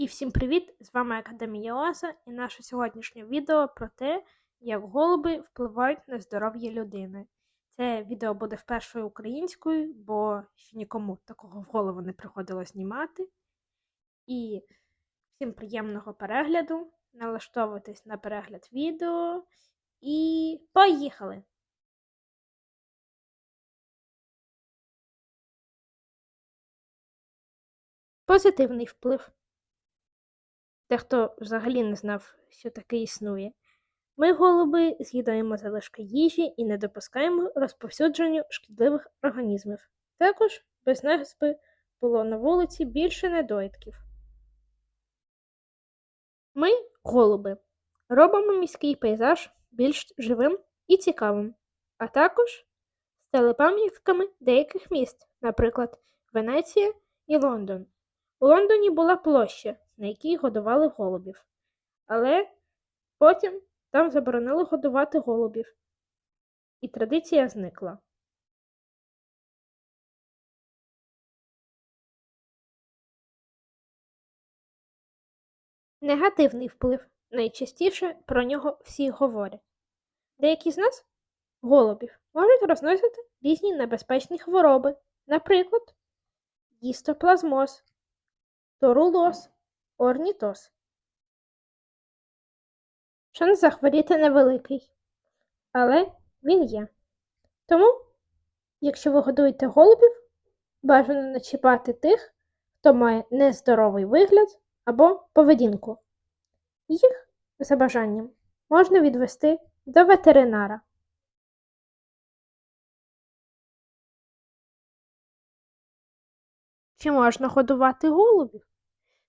І всім привіт! З вами Академія Оаса і наше сьогоднішнє відео про те, як голуби впливають на здоров'я людини. Це відео буде вперше українською, бо ще нікому такого в голову не приходило знімати. І всім приємного перегляду. Налаштовуйтесь на перегляд відео і поїхали! Позитивний вплив. Дехто взагалі не знав, що таке існує. Ми, голуби, з'їдаємо залишки їжі і не допускаємо розповсюдженню шкідливих організмів. Також без нас би було на вулиці більше недоїдків. Ми, голуби, робимо міський пейзаж більш живим і цікавим, а також стали пам'ятками деяких міст, наприклад, Венеція і Лондон. У Лондоні була площа, на якій годували голубів, але потім там заборонили годувати голубів, і традиція зникла. Негативний вплив. Найчастіше про нього всі говорять. Деякі з нас, голубів, можуть розносити різні небезпечні хвороби, наприклад, гістоплазмоз, торулоз, орнітоз. Шанс захворіти невеликий, але він є. Тому, якщо ви годуєте голубів, бажано не чіпати тих, хто має нездоровий вигляд або поведінку. Їх, за бажанням, можна відвести до ветеринара. Чи можна годувати голубів?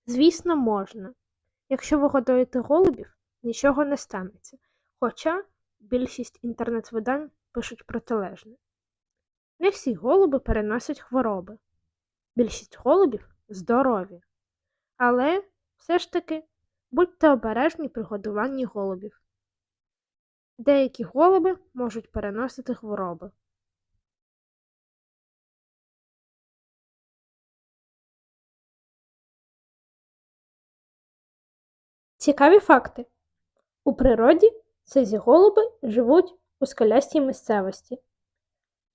Звісно, можна. Якщо ви годуєте голубів, нічого не станеться, хоча більшість інтернет-видань пишуть протилежне. Не всі голуби переносять хвороби. Більшість голубів здорові. Але все ж таки будьте обережні при годуванні голубів. Деякі голуби можуть переносити хвороби. Цікаві факти. У природі сизі голуби живуть у скелястій місцевості.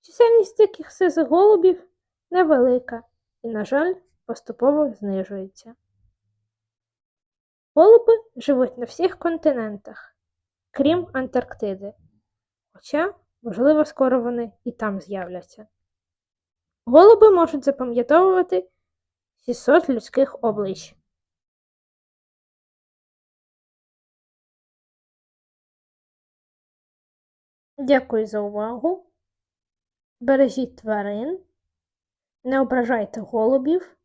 Чисельність диких сизих голубів невелика і, на жаль, поступово знижується. Голуби живуть на всіх континентах, крім Антарктиди, хоча, можливо, скоро вони і там з'являться. Голуби можуть запам'ятовувати 600 людських облич. Дякую за увагу. Бережіть тварин, не ображайте голубів,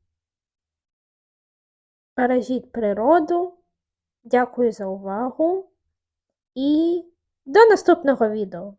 бережіть природу. Дякую за увагу і до наступного відео!